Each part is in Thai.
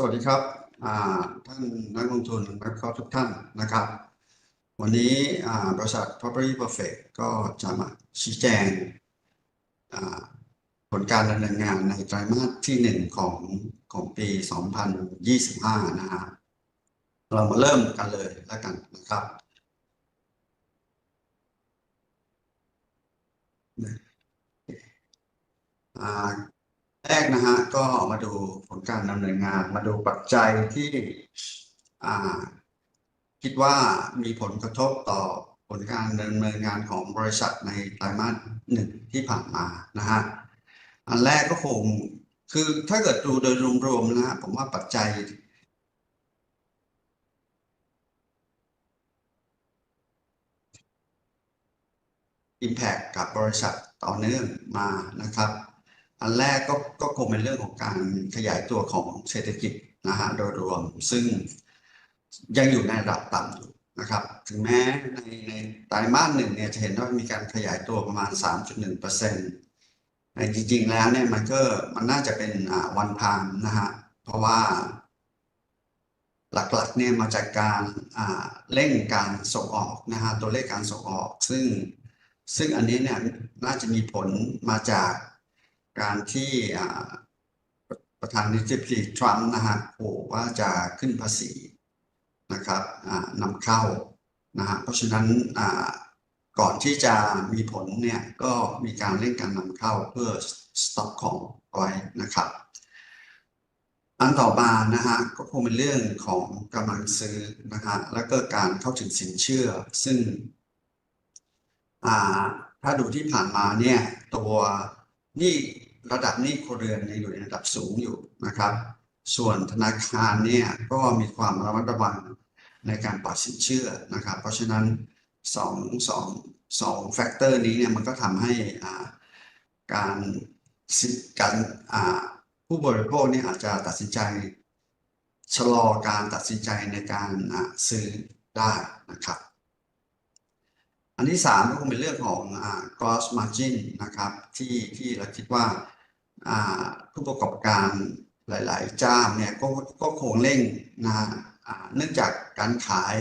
สวัสดีครับท่านนักลงทุนนักวิเคราะห์ทุกท่านนะครับ วันนี้บริษัท Property Perfect ก็จะมาชี้แจงผลการดำเนินงานในไตรมาสที่หนึ่งของของปี 2025 นะฮะเรามาเริ่มกันเลยแล้วกันนะครับ แรกนะฮะก็มาดูผลการดำเนินงาน มาดูปัจจัยที่อ่าคิดว่ามีผลกระทบต่อผลการดำเนินงานของบริษัทในไตรมาสหนึ่งที่ผ่านมานะฮะอันแรกก็คงคือถ้าเกิดดูโดยรวมๆนะฮะผมว่าปัจจัย Impact กับบริษัทต่อเนื่องมานะครับ อันแรกก็ก็คงเป็นเรื่องของการขยายตัวของเศรษฐกิจนะฮะโดยรวมซึ่งยังอยู่ในระดับต่ำอยู่นะครับ ถึงแม้ในในไตรมาสหนึ่งเนี่ยจะเห็นว่ามีการขยายตัวประมาณ 3.1%แต่จริง ๆ แล้วเนี่ยมันก็มันน่าจะเป็นวันพามนะฮะเพราะว่าหลักๆเนี่ยมาจากการเร่งการส่งออกนะฮะตัวเลขการส่งออก ซึ่งซึ่งอันนี้เนี่ยน่าจะมีผลมาจาก การที่ประธานาธิบดีทรัมป์นะฮะโอ้ว่าจะขึ้นภาษีนะครับนำเข้านะฮะเพราะฉะนั้นก่อนที่จะมีผลเนี่ยก็มีการเร่งการนำเข้าเพื่อสต็อกของไว้นะครับ อันต่อมานะฮะก็คงเป็นเรื่องของกำลังซื้อนะฮะแล้วก็การเข้าถึงสินเชื่อ ซึ่งถ้าดูที่ผ่านมาเนี่ยตัวหนี้ ระดับหนี้ครัวเรือนยังอยู่ในระดับสูงอยู่นะครับ ส่วนธนาคารเนี่ยก็มีความระมัดระวังในการปล่อยสินเชื่อนะครับ เพราะฉะนั้นสองสองสองแฟกเตอร์นี้เนี่ยมันก็ทำให้อ่าการสิการอ่าผู้บริโภคเนี่ยอาจจะตัดสินใจชะลอการตัดสินใจในการอ่าซื้อได้นะครับ อันที่สามก็คงเป็นเรื่องของอ่า gross margin นะครับที่ที่เราคิดว่าอ่าผู้ประกอบการหลาย ๆ เจ้าเนี่ยก็ก็คงเร่งนะฮะเนื่องจากการขาย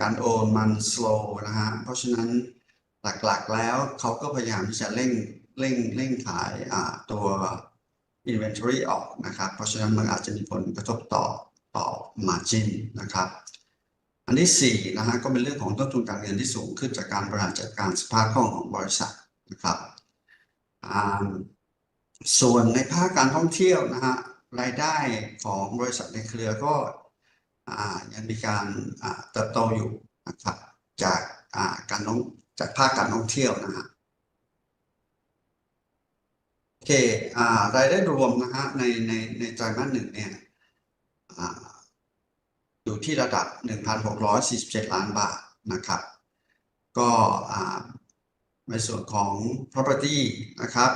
การโอนมัน slow นะฮะเพราะฉะนั้นหลัก ๆ แล้วเขาก็พยายามที่จะเร่งเร่งเร่งขายตัว inventory ออกนะครับ เพราะฉะนั้นมันอาจจะมีผลกระทบต่อต่อ margin นะครับ อันที่สี่นะฮะก็เป็นเรื่องของต้นทุนการเงินที่สูงขึ้นจากการบริหารจัดการสภาพคล่องของบริษัทนะครับอ่าส่วนในภาคการท่องเที่ยวนะฮะรายได้ของบริษัทในเครือก็อ่ายังมีการอ่าเติบโตอยู่นะครับจากอ่าการท่องจากภาคการท่องเที่ยวนะฮะโอเคอ่ารายได้รวมนะฮะในในในไตรมาสหนึ่งเนี่ยอ่า ที่ระดับ 1,647 ล้านบาทนะครับ ก็ในส่วนของ property นะครับ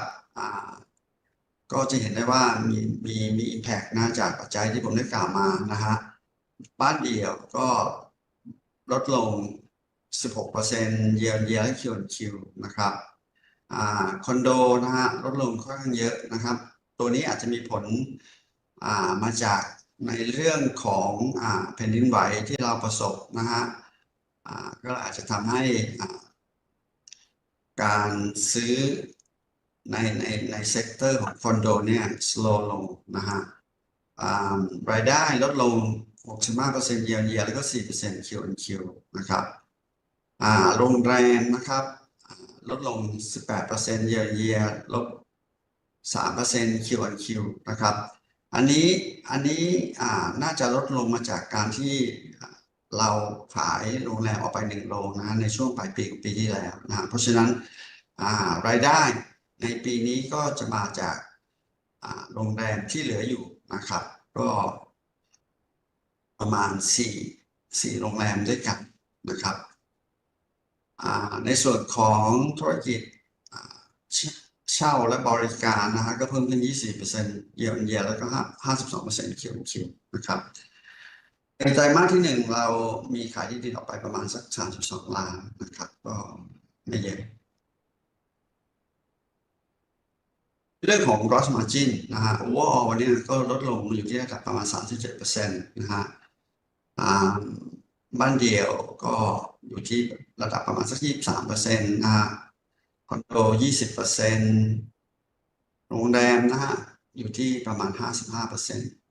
ก็จะเห็นได้ว่ามีมีมี impact นะจากปัจจัยที่ผมได้กล่าวมานะฮะบ้านเดี่ยวก็ลดลง 16% year on year และ Q on Q นะครับอคอนโดนะฮะลดลงค่อนข้างเยอะนะครับ ตัวนี้อาจจะมีผลมาจาก ในเรื่องของอแผ่นดินไหวที่เราประสบนะฮะก็อาจจะทำให้การซื้อในในในเซกเตอร์ของคอนโดเนี่ย slow ลงนะฮะรายได้ลดลง 65% year on year แล้วก็ 4% Q on Q นะครับโรงแรมนะครับอ่าลดลง 18% year on year ลบ 3% Q on Q นะครับ อันนี้อันนี้น่าจะลดลงมาจากการที่เราขายโรงแรมออกไปหนึ่งโรงนะในช่วงปลายปีปีที่แล้วนะเพราะฉะนั้นรายได้ในปีนี้ก็จะมาจากโรงแรมที่เหลืออยู่นะครับ ก็ประมาณสี่สี่โรงแรมด้วยกันนะครับในส่วนของธุรกิจ เช่าและบริการนะฮะก็เพิ่มขึ้น 24%เยียร์เยียแล้วก็ 52%คิวคิวนะครับในไตรมาสที่หนึ่งเรามีขายที่ดินออกไปประมาณสัก 32 ล้านนะครับ ก็ไม่เยอะเรื่องของ gross margin นะฮะ overall วันนี้ก็ลดลงอยู่ที่ระดับประมาณ 37%นะฮะบ้านเดี่ยวก็อยู่ที่ระดับประมาณสัก 23%นะฮะ คอนโด20%โรงแรมนะฮะ อยู่ที่ประมาณ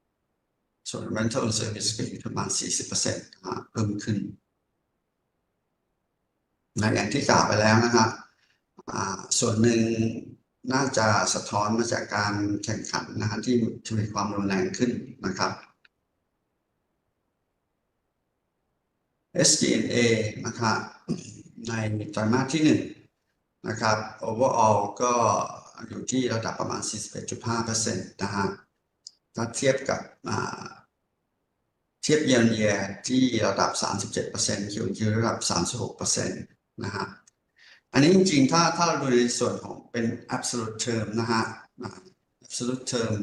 55%ส่วน rental service ก็อยู่ที่ประมาณ40%นะฮะเพิ่มขึ้นนะอย่างที่กล่าวไปแล้วนะฮะอ่าส่วนหนึ่งน่าจะสะท้อนมาจากการแข่งขันนะฮะที่ทวีความรุนแรงขึ้นนะครับ SG&A นะครับในไตรมาสที่หนึ่ง นะครับ overall ก็อยู่ที่ระดับประมาณ 41.5%นะฮะถ้าเทียบกับเทียบ year on year ที่ระดับ 37% Q on Q ระดับ 36%นะฮะอันนี้จริงๆ ถ้าถ้าเราดูในส่วนของเป็น absolute term นะฮะ absolute term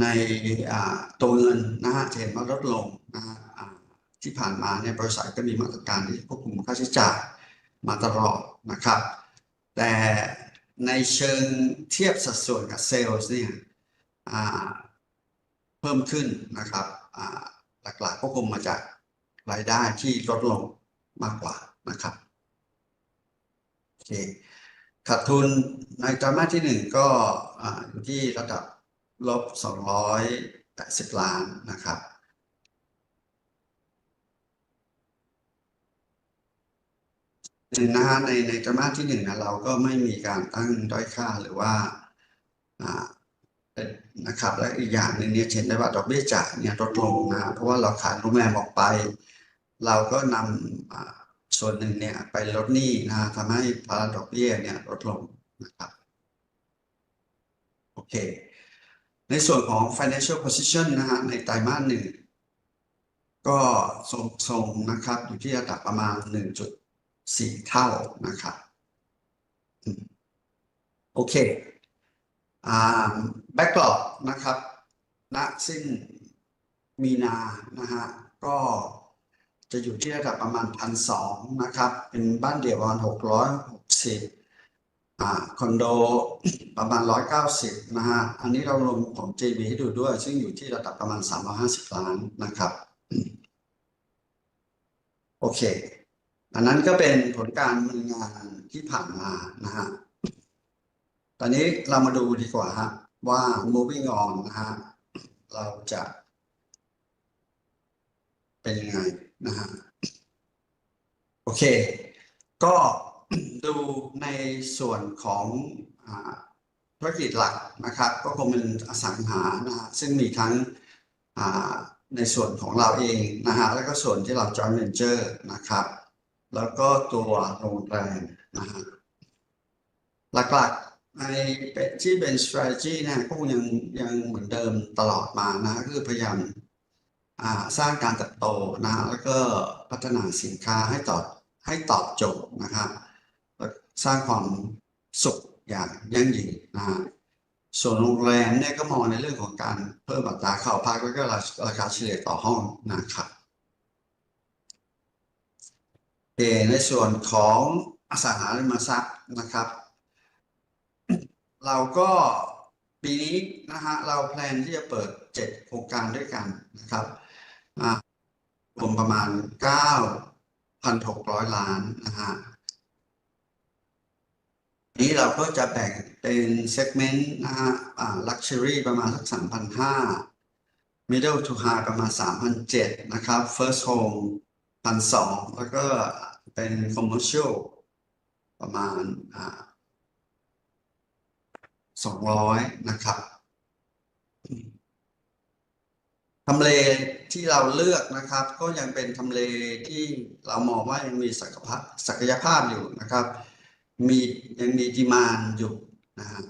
ในตัวเงินนะฮะจะเห็นว่าลดลงนะฮะที่ผ่านมาเนี่ยบริษัทก็มีมาตรการที่ควบคุมค่าใช้จ่าย มาตลอดนะครับ แต่ในเชิงเทียบสัดส่วนกับเซลล์เนี่ยเพิ่มขึ้นนะครับหลักๆก็คงมาจากรายได้ที่ลดลงมากกว่านะครับโอเคขาดทุนในไตรมาสที่หนึ่งก็อ่าอยู่ที่ระดับลบ 280 ล้านนะครับ นึ่งนะฮะในในไตรมาสที่หนึ่งนะเราก็ไม่มีการตั้งด้อยค่าหรือว่าอ่านะครับและอีกอย่างหนึ่งเนี่ยเห็นได้ว่าดอกเบี้ยจ่ายเนี่ยลดลงนะเพราะว่าเราขายโรงแรมออกไป เราก็นำอ่าส่วนหนึ่งเนี่ยไปลดหนี้นะทำให้ภาระดอกเบี้ยเนี่ยลดลงนะครับโอเค ในส่วนของ financial position นะฮะในไตรมาสหนึ่งก็ทรงทรงนะครับอยู่ที่ระดับประมาณ 1.4เท่านะครับโอเคอ่า backlog นะครับณสิ้นมีนานะฮะก็จะอยู่ที่ระดับประมาณพันสองนะครับ เป็นบ้านเดี่ยวประมาณหกร้อยหกสิบอ่าคอนโดประมาณร้อยเก้าสิบนะฮะ อันนี้เราลงของ JB ให้ดูด้วย ซึ่งอยู่ที่ระดับประมาณสามร้อยห้าสิบล้านนะครับ โอเค อันนั้นก็เป็นผลการดำเนินงานที่ผ่านมานะฮะ ตอนนี้เรามาดูดีกว่าฮะว่า moving on นะฮะ เราจะ เป็นยังไงนะฮะ โอเค ก็ดูในส่วนของอธุรกิจหลักนะครับ ก็คงเป็นอสังหานะฮะซึ่งมีทั้งในส่วนของเราเองนะฮะ แล้วก็ส่วนที่เรา joint venture นะครับ แล้วก็ตัวโรงแรมนะฮะหลักๆในเป็นที่เป็น strategy นี่ยก็ยังยังเหมือนเดิมตลอดมานะคือพยายามสร้างการเติบโตนะแล้วก็พัฒนาสินค้าให้ตอบให้ตอบโจทย์นะครับสร้างความสุขอย่างยั่งยืนนะฮะส่วนโรงแรมเนี่ยก็มองในเรื่องของการเพิ่มอัตราเข้าพักแล้วก็ราคาเฉลี่ยต่อห้องนะครับ เคในส่วนของอสังหาริมทรัพย์นะครับ เราก็ปีนี้นะฮะเราแพลนที่จะเปิดเจ็ดโครงการด้วยกันนะครับรวมประมาณเก้าพันหกร้อยล้านนะฮะนี้เราก็จะแบ่งเป็นเซกเมนต์นะฮะอ่าลักชัวรี่ประมาณสักสามพันห้า middle to high ประมาณสามพันเจ็ดนะครับ first home พันสองแล้วก็เป็น commercial ประมาณอ่าสองร้อยนะครับทำเลที่เราเลือกนะครับ ก็ยังเป็นทำเลที่เรามองว่ายังมีศักยภาพศักยภาพอยู่นะครับ มียังมีดีมานอยู่นะฮะ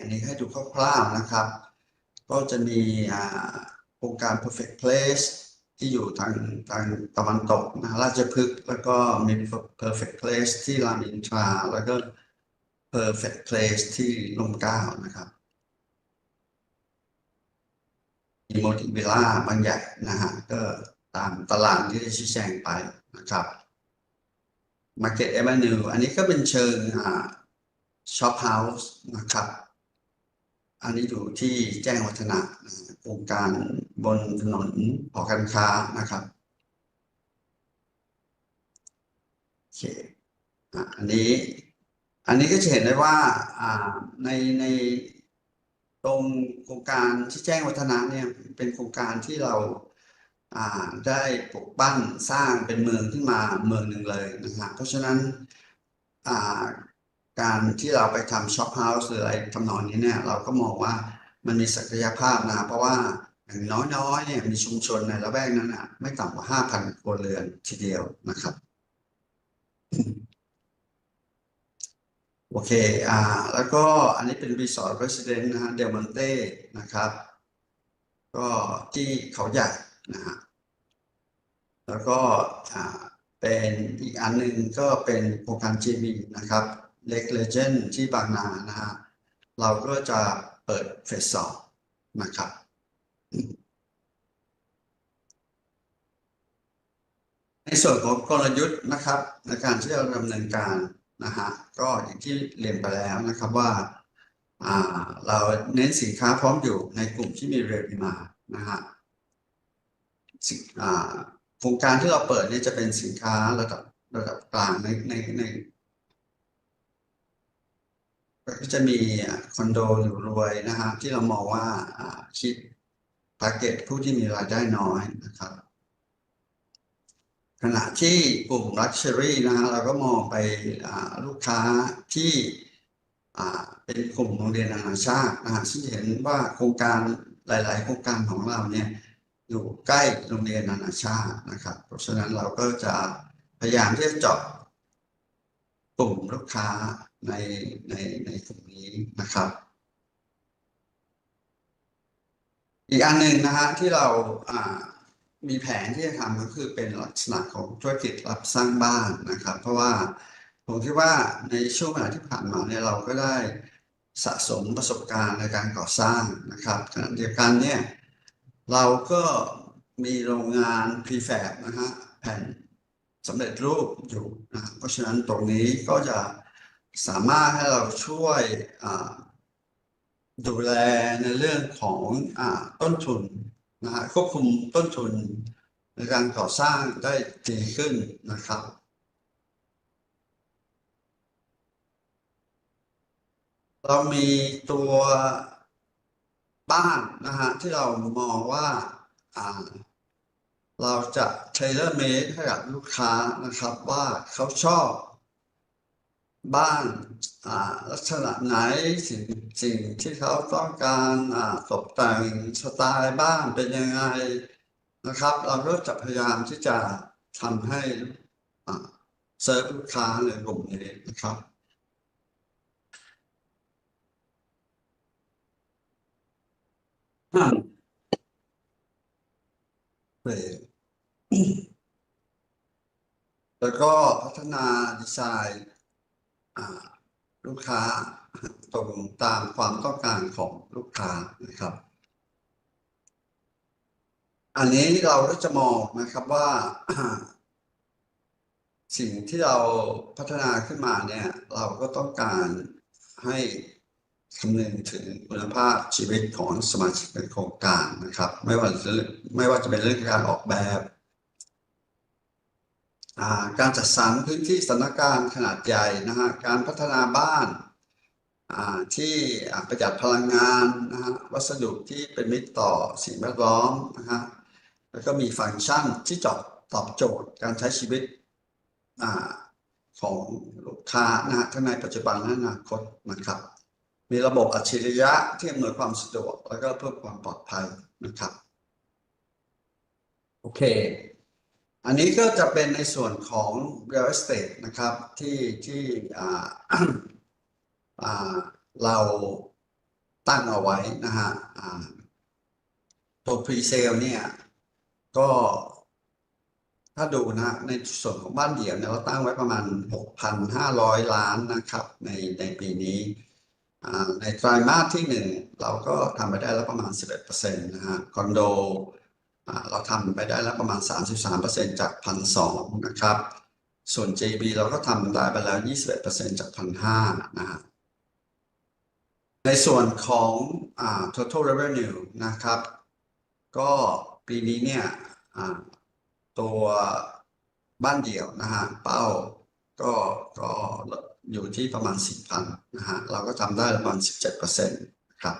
อันนี้ให้ดูคร่าวๆนะครับ ก็จะมีอ่า รงการ perfect place ที่อยู่ทางทางตะวันตกนะราชพฤกษ์แล้วก็มี perfect place ที่รามอินทราแล้วก็ perfect place ที่ร่มเก้านะครับมีโมติวิลล่าบางใหญ่นะฮะก็ตามตารางที่ได้ชี้แจงไปนะครับ Market Avenue อันนี้ก็เป็นเชิงอ่าช็อปเฮาส์นะครับ อันนี้อยู่ที่แจ้งวัฒนะโครงการบนถนนหอการค้านะครับโอเคอะอันนี้อันนี้ก็จะเห็นได้ว่าในในตรงโครงการที่แจ้งวัฒนะเนี่ยเป็นโครงการที่เราได้ปลูกปั้นสร้างเป็นเมืองขึ้นมาเมืองหนึ่งเลยนะฮะเพราะฉะนั้น การที่เราไปทำช็อปเฮาส์หรืออะไรทำนองนี้เนี่ยเราก็มองว่ามันมีศักยภาพนะเพราะว่าอย่างน้อยๆเนี่ยมีชุมชนในละแวกนั้นอะไม่ต่ำกว่าห้าพันครัวเรือนทีเดียวนะครับ โอเคอ่าแล้วก็อันนี้เป็นรีสอร์ทเรสเดนต์นะฮะเดลมอนเต้นะครับ ก็ที่เขาใหญ่นะฮะแล้วก็อ่าเป็นอีกอันหนึ่งก็เป็นโครงการ JB นะครับ เล็กเลเจนด์ที่บางนานะฮะเราก็จะเปิดเฟสสองนะครับ ในส่วนของกลยุทธ์นะครับ ในการที่เราดำเนินการนะฮะก็อย่างที่เรียนไปแล้วนะครับว่าอ่าเราเน้นสินค้าพร้อมอยู่ในกลุ่มที่มีเรวิมานะฮะสิอ่าโครงการที่เราเปิดนี่จะเป็นสินค้าระดับระดับกลางในในใน ก็จะมีคอนโดอยู่รวยนะฮะที่เรามองว่าคิดทาร์เก็ตผู้ที่มีรายได้น้อยนะครับ ขณะที่กลุ่ม Luxury นะฮะเราก็มองไปลูกค้าที่เป็นกลุ่มโรงเรียนนานาชาตินะฮะซึ่งเห็นว่าโครงการหลาย ๆ โครงการของเราเนี่ยอยู่ใกล้โรงเรียนนานาชาตินะครับ เพราะฉะนั้นเราก็จะพยายามที่จะเจาะกลุ่มลูกค้า ในในในกลุ่มนี้นะครับ อีกอันหนึ่งนะฮะที่เราอ่ามีแผนที่จะทำก็คือเป็นลักษณะของธุรกิจรับสร้างบ้านนะครับ เพราะว่าผมคิดว่าในช่วงเวลาที่ผ่านมาเนี่ยเราก็ได้สะสมประสบการณ์ในการก่อสร้างนะครับขณะเดียวกันเนี่ยเราก็มีโรงงาน prefab นะฮะแผ่นสำเร็จรูปอยู่นะเพราะฉะนั้นตรงนี้ก็จะ สามารถให้เราช่วยดูแลในเรื่องของอต้นทุนนะฮะควบคุมต้นทุนในการก่อสร้างได้ดีขึ้นนะครับ เรามีตัวบ้านนะฮะที่เรามองว่าอ่าเราจะเทเลอร์เมดให้กับลูกค้านะครับว่าเขาชอบ บ้านอ่าลักษณะไหนสิ่งสิ่งที่เขาต้องการอ่าตกแต่งสไตล์บ้านเป็นยังไงนะครับ เราก็จะพยายามที่จะทำให้อ่าเซิร์ฟลูกค้าในกลุ่มนี้นะครับอ่าเออแล้วก็พัฒนาดีไซน์อ่า ลูกค้าตรงตามความต้องการของลูกค้านะครับ อันนี้เราก็จะมองนะครับว่า สิ่งที่เราพัฒนาขึ้นมาเนี่ย เราก็ต้องการให้คำนึงถึงคุณภาพชีวิตของสมาชิกในโครงการนะครับ ไม่ว่าจะไม่ว่าจะเป็นเรื่องการออกแบบ การจัดสรรพื้นที่สถานการณ์ขนาดใหญ่นะฮะการพัฒนาบ้านที่ประหยัดพลังงานนะฮะวัสดุที่เป็นมิตรต่อสิ่งแวดล้อมนะฮะแล้วก็มีฟังก์ชันที่ตอบตอบโจทย์การใช้ชีวิตอของลูกค้านะฮะทั้งในปัจจุบันและอนาคตนะครับ มีระบบอัจฉริยะที่อำนวยความสะดวก แล้วก็เพิ่มความปลอดภัยนะครับ โอเค อันนี้ก็จะเป็นในส่วนของ real estate นะครับที่ที่เราตั้งเอาไว้นะฮะตัว pre-sale เนี่ย ก็ถ้าดูนะในส่วนของบ้านเดี่ยวเนี่ยเราตั้งไว้ประมาณ 6,500 ล้านนะครับในในปีนี้ในไตรมาสที่หนึ่งเราก็ทำไปได้แล้วประมาณ 11%นะฮะคอนโด เราทำไปได้แล้วประมาณ 33%จาก 1,200 นะครับ ส่วน JB เราก็ทำได้ไปแล้ว 21%จาก 1,500 นะฮะในส่วนของอ total revenue นะครับ ก็ปีนี้เนี่ยตัวบ้านเดี่ยวนะฮะเป้าก็ก็อยู่ที่ประมาณ 4,000นะฮะเราก็ทำได้ประมาณ 17%นะครับ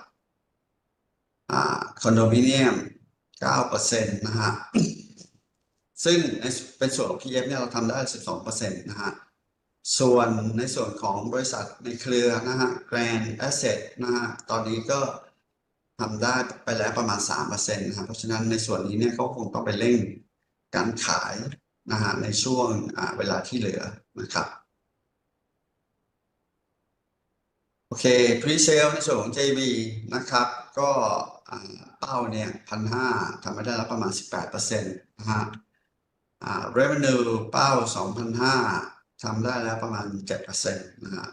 คอนโดมิเนียม 9%นะฮะ ซึ่งในเป็นส่วนของ PF เนี่ยเราทำได้ 12%นะฮะ ส่วนในส่วนของบริษัทในเครือนะฮะ Grand Asset นะฮะ ตอนนี้ก็ทำได้ไปแล้วประมาณ 3%นะครับเพราะฉะนั้นในส่วนนี้เนี่ยก็คงต้องไปเร่งการขายนะฮะในช่วงเวลาที่เหลือนะครับโอเค Pre-sale ในส่วนของ JV นะครับ ก็เป้าเนี่ยพันห้าทำไม่ได้แล้วประมาณ 18%นะฮะ revenue เป้า 2,500ทำได้แล้วประมาณ 7%นะฮะ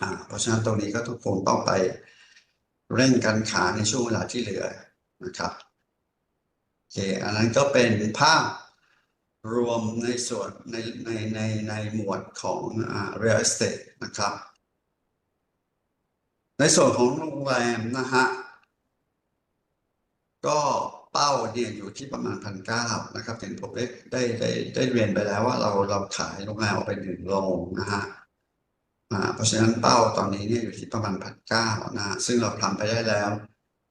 อ่าเพราะฉะนั้นตรงนี้ก็ทุกคนต้องไปเร่งการขายในช่วงเวลาที่เหลือนะครับโอเคอันนั้นก็เป็นภาพรวมในส่วนในในในในหมวดของอ่า real estate นะครับ ในส่วนของโรงแรมนะฮะก็เป้าเนี่ยอยู่ที่ประมาณพันเก้านะครับเห็นผมได้ได้ได้ได้เรียนไปแล้วว่าเราเราขายโรงแรมออกไปหนึ่งโรงนะฮะเพราะฉะนั้นเป้าตอนนี้เนี่ยอยู่ที่ประมาณพันเก้านะซึ่งเราทำไปได้แล้ว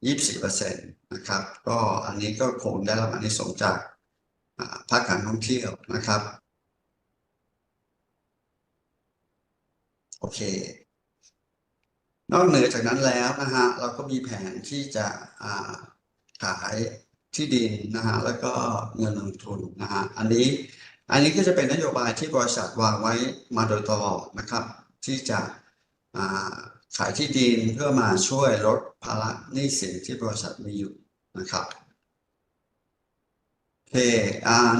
ยี่สิบเปอร์เซ็นต์นะครับ ก็อันนี้ก็คงได้รับอานิสงส์จากภาคการท่องเที่ยวนะครับ โอเค นอกเหนือจากนั้นแล้วนะฮะเราก็มีแผนที่จะาขายที่ดินนะฮะแล้วก็เงินลงทุนนะฮะอันนี้อันนี้ก็จะเป็นนโยบายที่บริษัทวางไว้มาโดยตลอดนะครับ ที่จะาขายที่ดินเพื่อมาช่วยลดภาระหนี้สินที่บริษัทมีอยู่นะครับโอเค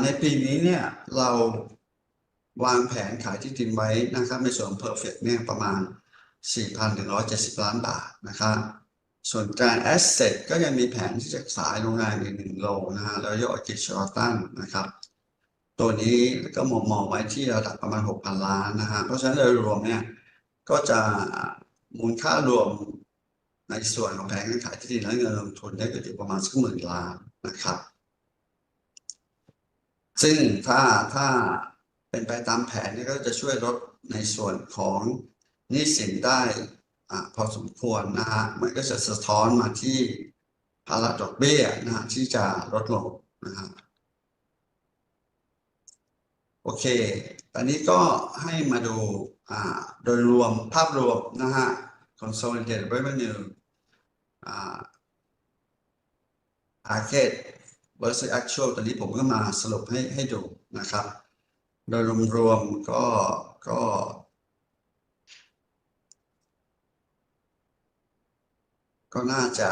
ในปีนี้เนี่ยเราวางแผนขายที่ดินไว้นะครับในส่วนของ Perfect เนี่ยประมาณ 4,170 ล้านบาทนะครับส่วนการ Asset ก็ยังมีแผนที่จะขายโรงงานอีกหนึ่งโรงนะฮะแล้วยอดกิจชอตันนะครับ ตัวนี้ก็มองมองไว้ที่ระดับประมาณ 6,000 ล้านนะฮะเพราะฉะนั้นโดยรวมเนี่ยก็จะมูลค่ารวมในส่วนของแผนการขายที่ดินและเงินลงทุนได้ก็อยู่ประมาณสักหมื่นล้านนะครับ ซึ่งถ้าถ้าเป็นไปตามแผนนี่ก็จะช่วยลดในส่วนของ นี้สินได้อพอสมควรนะฮะมันก็จะสะท้อนมาที่ภาระดอกเบี้ยนะฮะที่จะลดลงนะฮะโอเค ตอนนี้ก็ให้มาดูอ่าโดยรวมภาพรวมนะฮะ consolidated revenue อ่า target versus actual ตอนนี้ผมก็มาสรุปให้ให้ดูนะครับ โดยรวมๆก็ก็ ก็น่าจะ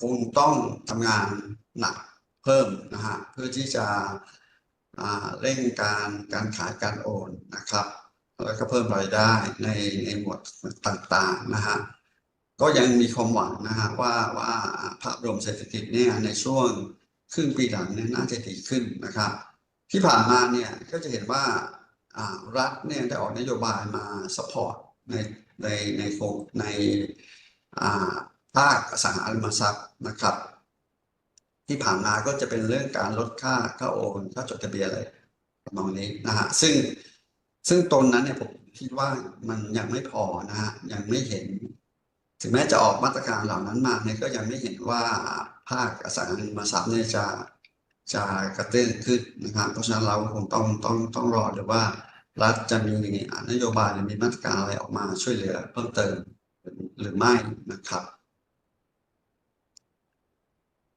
คงต้องทำงานหนักเพิ่มนะฮะเพื่อที่จะเร่งการการขายการโอนนะครับ แล้วก็เพิ่มรายได้ในในหมวดต่างๆนะฮะก็ยังมีความหวังนะฮะว่าว่าภาพรวมเศรษฐกิจเนี่ยในช่วงครึ่งปีหลังเนี่ยน่าจะดีขึ้นนะครับ ที่ผ่านมาเนี่ยก็จะเห็นว่ารัฐเนี่ยได้ออกนโยบายมาสปอร์ตในในในโครงใน ภาคอสังหาริมทรัพย์นะครับ ที่ผ่านมาก็จะเป็นเรื่องการลดค่าค่าโอนค่าจดทะเบียนอะไรประมาณนี้นะฮะซึ่งซึ่งตรงนั้นเนี่ยผมคิดว่ามันยังไม่พอนะฮะยังไม่เห็น ถึงแม้จะออกมาตรการเหล่านั้นมาเนี่ยก็ยังไม่เห็นว่าภาคอสังหาริมทรัพย์เนี่ยจะจะกระเตื้องขึ้นนะครับเพราะฉะนั้นเราคงต้องต้องต้องรอดูว่ารัฐจะมีนโยบายหรือมีมาตรการอะไรออกมาช่วยเหลือเพิ่มเติม หรือไม่นะครับ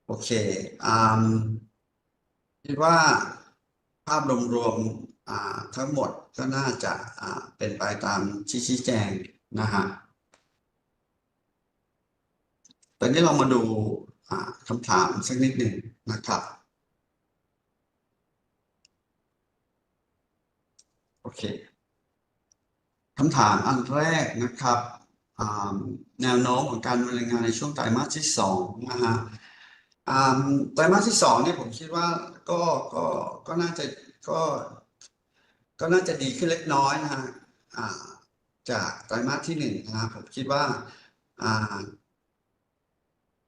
โอเคอ่าคิดว่าภาพรวมๆทั้งหมดก็น่าจะเป็นไปตามที่ชี้แจงนะฮะตอนนี้เรามาดูคำถามสักนิดหนึ่งนะครับ โอเคคำถามอันแรกนะครับ แนวโน้มของการดำเนินงานในช่วงไตรมาสที่สองนะฮะไตรมาสที่สองเนี่ยผมคิดว่าก็ก็ก็น่าจะก็ก็น่าจะดีขึ้นเล็กน้อยนะฮะจากไตรมาสที่หนึ่งนะผมคิดว่า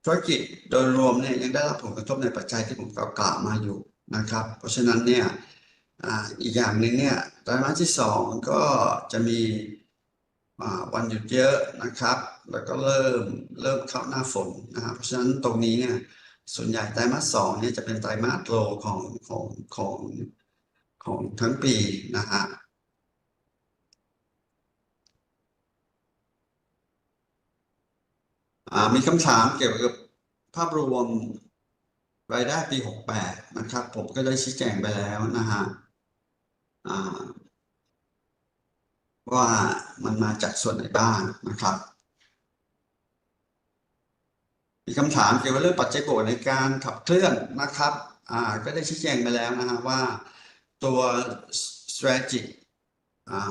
ธุรกิจโดยรวมเนี่ยยังได้รับผลกระทบในปัจจัยที่ผมกล่าวมาอยู่นะครับ เพราะฉะนั้นเนี่ยอ,อีกอย่างหนึ่งเนี่ยไตรมาสที่สองก็จะมี วันหยุดเยอะนะครับ แล้วก็เริ่มเริ่มเข้าหน้าฝนนะครับเพราะฉะนั้นตรงนี้เนี่ยส่วนใหญ่ไตรมาสสองเนี่ยจะเป็นไตรมาสโลของของของของทั้งปีนะฮะมีคำถามเกี่ยวกับภาพรวมรายได้ปี 68 นะครับ ผมก็ได้ชี้แจงไปแล้วนะฮะ ว่ามันมาจากส่วนไหนบ้างนะครับ มีคำถามเกี่ยวกับเรื่องปัจจัยบวกในการขับเคลื่อนนะครับอ่าก็ได้ชี้แจงไปแล้วนะฮะว่าตัว strategic อ่า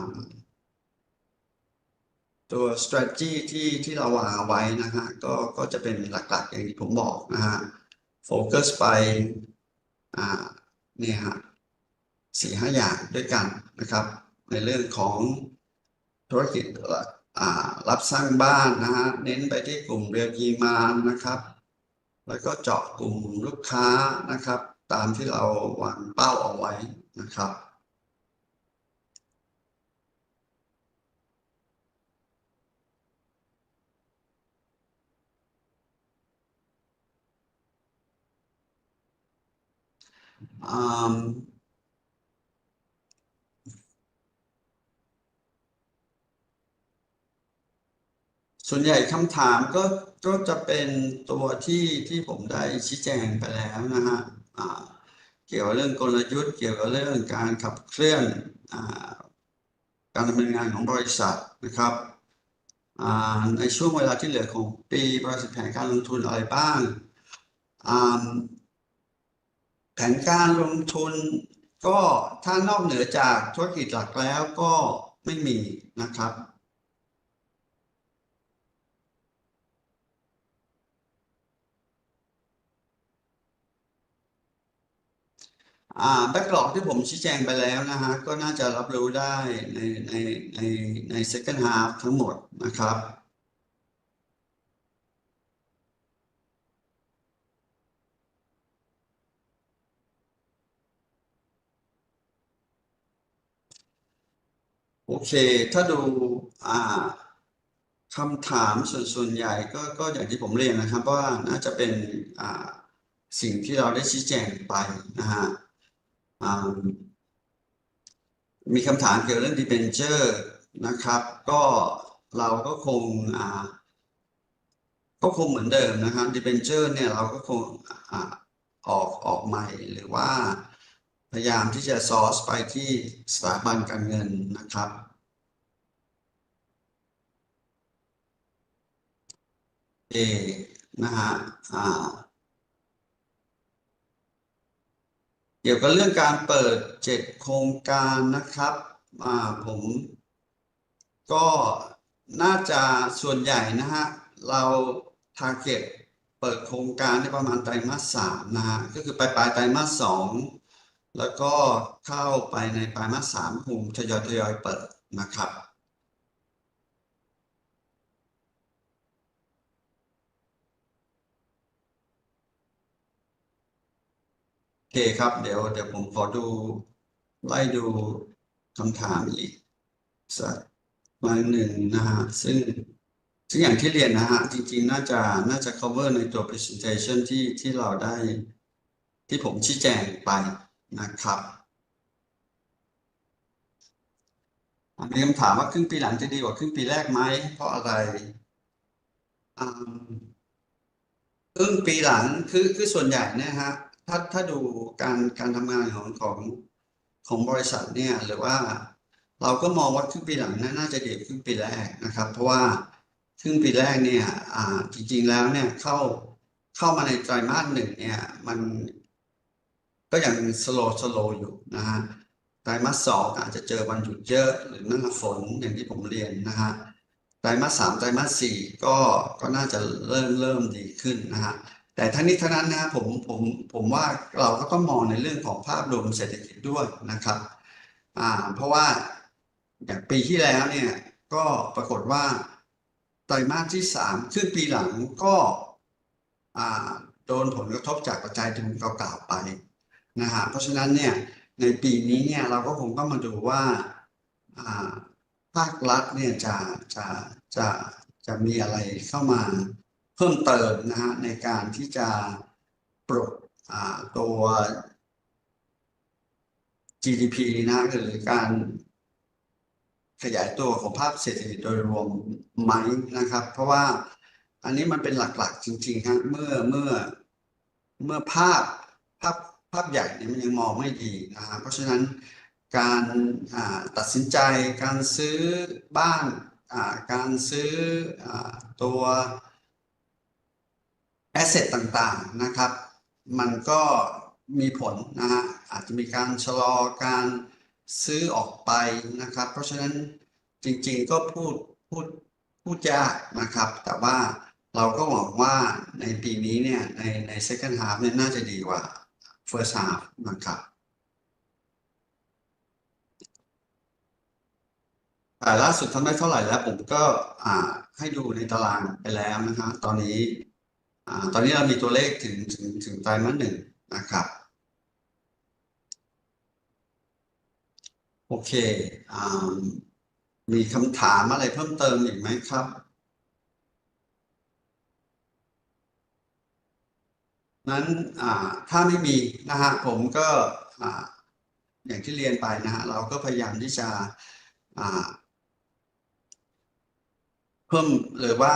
ตัว strategy ที่ที่เราวางเอาไว้นะฮะก็ก็จะเป็นหลักๆอย่างที่ผมบอกนะฮะโฟกัสไปอ่าเนี่ยฮะสี่ห้าอย่างด้วยกันนะครับ ในเรื่องของ ธุรกิจอ่ารับสร้างบ้านนะฮะเน้นไปที่กลุ่มเรียลกีมานนะครับ แล้วก็เจาะกลุ่มลูกค้านะครับ ตามที่เราวางเป้าเอาไว้นะครับอ่า ส่วนใหญ่คำถามก็ก็จะเป็นตัวที่ที่ผมได้ชี้แจงไปแล้วนะฮะเกี่ยวกับเรื่องกลยุทธ์ เกี่ยวกับเรื่องการขับเคลื่อนอการดำเนินงานของบริษัทนะครับในช่วงเวลาที่เหลือของปีบริษัทแผนการลงทุนอะไรบ้างแผนการลงทุนก็ถ้านอกเหนือจากธุรกิจหลักแล้วก็ไม่มีนะครับ อ่าแบ็กหลอกที่ผมชี้แจงไปแล้วนะฮะก็น่าจะรับรู้ได้ในในในใน second half ทั้งหมดนะครับ โอเค ถ้าดูอ่าคำถามส่วนส่วนใหญ่ก็ก็อย่างที่ผมเรียนนะครับ ว่าน่าจะเป็นอ่าสิ่งที่เราได้ชี้แจงไปนะฮะ มีคำถามเกี่ยวกับเรื่อง debenture นะครับ ก็เราก็คงก็คงเหมือนเดิมนะครับ debenture เนี่ยเราก็คงอออกออกใหม่หรือว่าพยายามที่จะ source ไปที่สถาบันการเงินนะครับเอนะฮะอ่า เกี่ยวกับเรื่องการเปิดเจ็ดโครงการนะครับอ่าผมก็น่าจะส่วนใหญ่นะฮะ เราทาร์เก็ตเปิดโครงการในประมาณไตรมาสสามนะฮะ ก็คือปลายปลายไตรมาสสองแล้วก็เข้าไปในไตรมาสสามคงทยอยทยอยเปิดนะครับ เคครับ เดี๋ยวเดี๋ยวผมขอดูไล่ดูคำถามอีกสักวันหนึ่งนะฮะ ซึ่งซึ่งอย่างที่เรียนนะฮะ จริงๆ น่าจะน่าจะ cover ในตัว presentation ที่ที่เราได้ ที่ผมชี้แจงไปนะครับมีคำถามว่าครึ่งปีหลังจะดีกว่าครึ่งปีแรกไหม เพราะอะไรครึ่งปีหลังคือคือส่วนใหญ่นยฮะ ถ้าถ้าดูการการทำงานของของของบริษัทเนี่ยหรือว่าเราก็มองว่าครึ่งปีหลังน่าน่าจะดีครึ่งปีแรกนะครับ เพราะว่าครึ่งปีแรกเนี่ยอ่าจริงๆแล้วเนี่ยเข้าเข้ามาในไตรมาสหนึ่งเนี่ยมันก็ยังสโลสโลอยู่นะฮะไตรมาสสองอาจจะเจอวันหยุดเยอะหรือหน้าฝนอย่างที่ผมเรียนนะฮะไตรมาสสามไตรมาสสี่ก็ก็น่าจะเริ่มเริ่มดีขึ้นนะฮะ แต่ทั้งนี้ทั้งนั้นนะผมผมผมว่าเราก็ต้องมองในเรื่องของภาพรวมเศรษฐกิจด้วยนะครับอ่าเพราะว่าอย่างปีที่แล้วเนี่ยก็ปรากฏว่าไตรมาสที่สามครึ่งปีหลังก็อ่าโดนผลกระทบจากปัจจัยที่ผมกล่าวไปนะฮะเพราะฉะนั้นเนี่ยในปีนี้เนี่ยเราก็คงต้องมาดูว่าอ่าภาครัฐเนี่ยจะจะจะจะมีอะไรเข้ามา เพิ่มเติมนะฮะในการที่จะปลดอ่าตัว GDP นะหรือการขยายตัวของภาพเศรษฐกิจโดยรวมไหมนะครับ เพราะว่าอันนี้มันเป็นหลักๆ จริงๆฮะเมื่อเมื่อเมื่อภาพภาพภาพใหญ่เนี่ยมันยังมองไม่ดีนะฮะเพราะฉะนั้นการตัดสินใจการซื้อบ้านการซื้ออตัว แอสเซทต่างๆนะครับ มันก็มีผลนะฮะอาจจะมีการชะลอการซื้อออกไปนะครับ เพราะฉะนั้นจริงๆก็พูดพูดพูดยากนะครับ แต่ว่าเราก็หวังว่าในปีนี้เนี่ยในใน second half เนี่ยน่าจะดีกว่า first half นะครับแต่ล่าสุดทำได้เท่าไหร่แล้วผมก็อ่าให้ดูในตารางไปแล้วนะฮะตอนนี้ ตอนนี้เรามีตัวเลขถึงถึงถึงไตรมาสหนึ่งนะครับโอเคอมีคำถามอะไรเพิ่มเติมอีกไหมครับ นั้นถ้าไม่มีนะฮะผมก็ออย่างที่เรียนไปนะฮะเราก็พยายามที่จะเพิ่มหรือว่า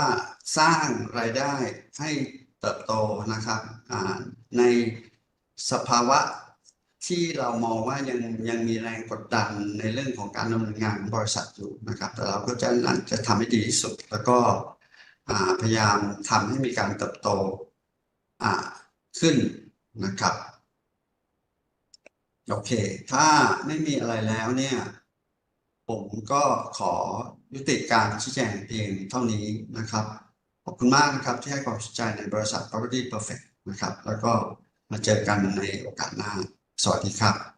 สร้างรายได้ให้ เติบโตนะครับในสภาวะที่เรามองว่ายังยังมีแรงกดดันในเรื่องของการดำเนินงานของบริษัทอยู่นะครับ แต่เราก็จะจะทำให้ดีที่สุด แล้วก็พยายามทำให้มีการเติบโตขึ้นนะครับโอเค ถ้าไม่มีอะไรแล้วเนี่ย ผมก็ขอยุติการชี้แจงเพียงเท่านี้นะครับ อบคุณมากนะครับที่ให้ความสนใจในบริษัท Property Perfect นะครับ แล้วก็มาเจอกันในโอกาสหน้า สวัสดีครับ